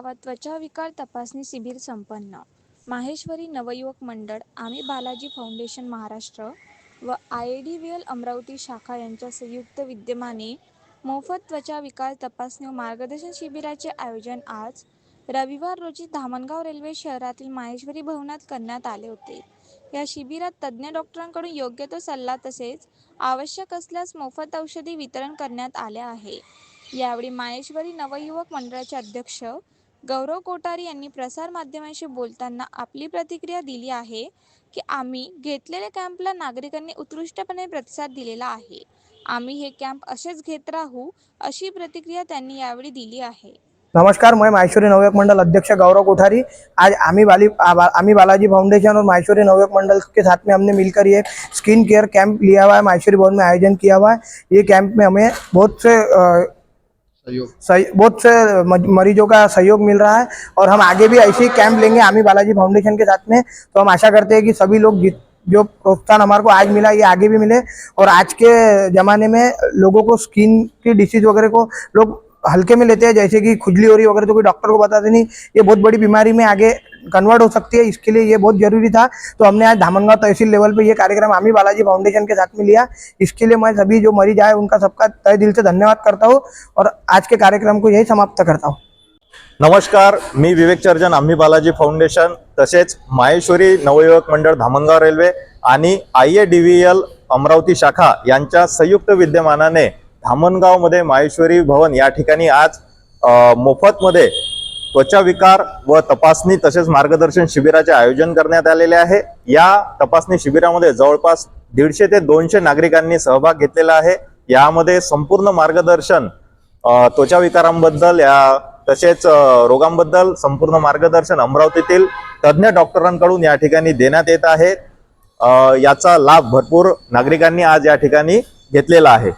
त्वचा विकार तपासणी शिबिर संपन्न. माहेश्वरी नवयुवक मंडळ आम्ही बालाजी फाउंडेशन महाराष्ट्र व I A D V L Amravati शाखा यांच्या संयुक्त विद्यमाने मोफत त्वचा विकार तपासणी व मार्गदर्शन शिबिराचे आयोजन आज रविवार रोजी धामणगाव रेल्वे शहरातील माहेश्वरी भवनात करण्यात आले होते. या शिबिरात तज्ज्ञ डॉक्टरांकडून योग्य तो सल्ला तसेच आवश्यक असल्यास मोफत औषधी वितरण करण्यात आले आहे. यावेळी माहेश्वरी नवयुवक मंडळाचे अध्यक्ष गौरव कोठारी यांनी प्रसारमाध्यमांशी बोलताना आपली प्रतिक्रिया दिली आहे की आम्ही घेतलेल्या कॅम्पला नागरिकांनी उत्कृष्टपणे प्रतिसाद दिलेला आहे. आम्ही हे कॅम्प असेच घेत राहू अशी प्रतिक्रिया त्यांनी यावेळी दिली आहे. नमस्कार मी माहेश्वरी नवयक मंडल अध्यक्ष गौरव कोठारी. आज आम्ही बाली आम्ही बालाजी फाउंडेशन और माहेश्वरी नवयक मंडल के साथ में हमने मिलकर ये स्किन केयर कैंप लिया हुआ है माहेश्वरी भवन में आयोजन किया हुआ है। ये कैंप में हमें बहुत से आ, बहुत से मरीजों का सहयोग मिल रहा है और हम आगे भी ऐसे ही कैंप लेंगे, आमी बालाजी फाउंडेशन के साथ में। तो हम आशा करते हैं कि सभी लोग जो प्रोत्साहन हमारे को आज मिला, ये आगे भी मिले और आज के ज़माने में लोगों को स्किन की डिसीज वगैरह को लोग हल्के में लेते हैं, जैसे कि खुजली हो रही, वगैरह तो कोई डॉक्टर को बताते नहीं। ये बहुत बड़ी बीमारी में आगे कन्वर्ट हो सकती है इसके लिए ये बहुत जरूरी था। तो हमने आज धामनगांव तहसील लेवल पे ये कार्यक्रम आमी बालाजी फाउंडेशन के साथ में लिया। इसके लिए मैं सभी जो मरीज आए उनका सबका तय दिल से धन्यवाद करता हूँ और आज के कार्यक्रम को यही समाप्त करता हूँ। नमस्कार मी विवेक चर्जन आम्ही बालाजी फाउंडेशन तसेच माहेश्वरी नवयुवक मंडळ धामणगाव रेल्वे आणि I A D V L Amravati शाखा यांच्या संयुक्त विद्यमानाने धामणगावमध्ये माहेश्वरी भवन या ठिकाणी आज मोफतमध्ये त्वचा विकार व तपासणी तसेच मार्गदर्शन शिबिराचे आयोजन करण्यात आलेले आहे. या तपासणी शिबिरामध्ये जवळपास दीडशे ते दोनशे नागरिकांनी सहभाग घेतलेला आहे. यामध्ये संपूर्ण मार्गदर्शन त्वचा विकारांबद्दल या तसेच रोगांबद्दल संपूर्ण मार्गदर्शन अमरावतीतील तज्ज्ञ डॉक्टरांकडून या ठिकाणी देण्यात येत आहे. याचा लाभ भरपूर नागरिकांनी आज या ठिकाणी घेतलेला आहे.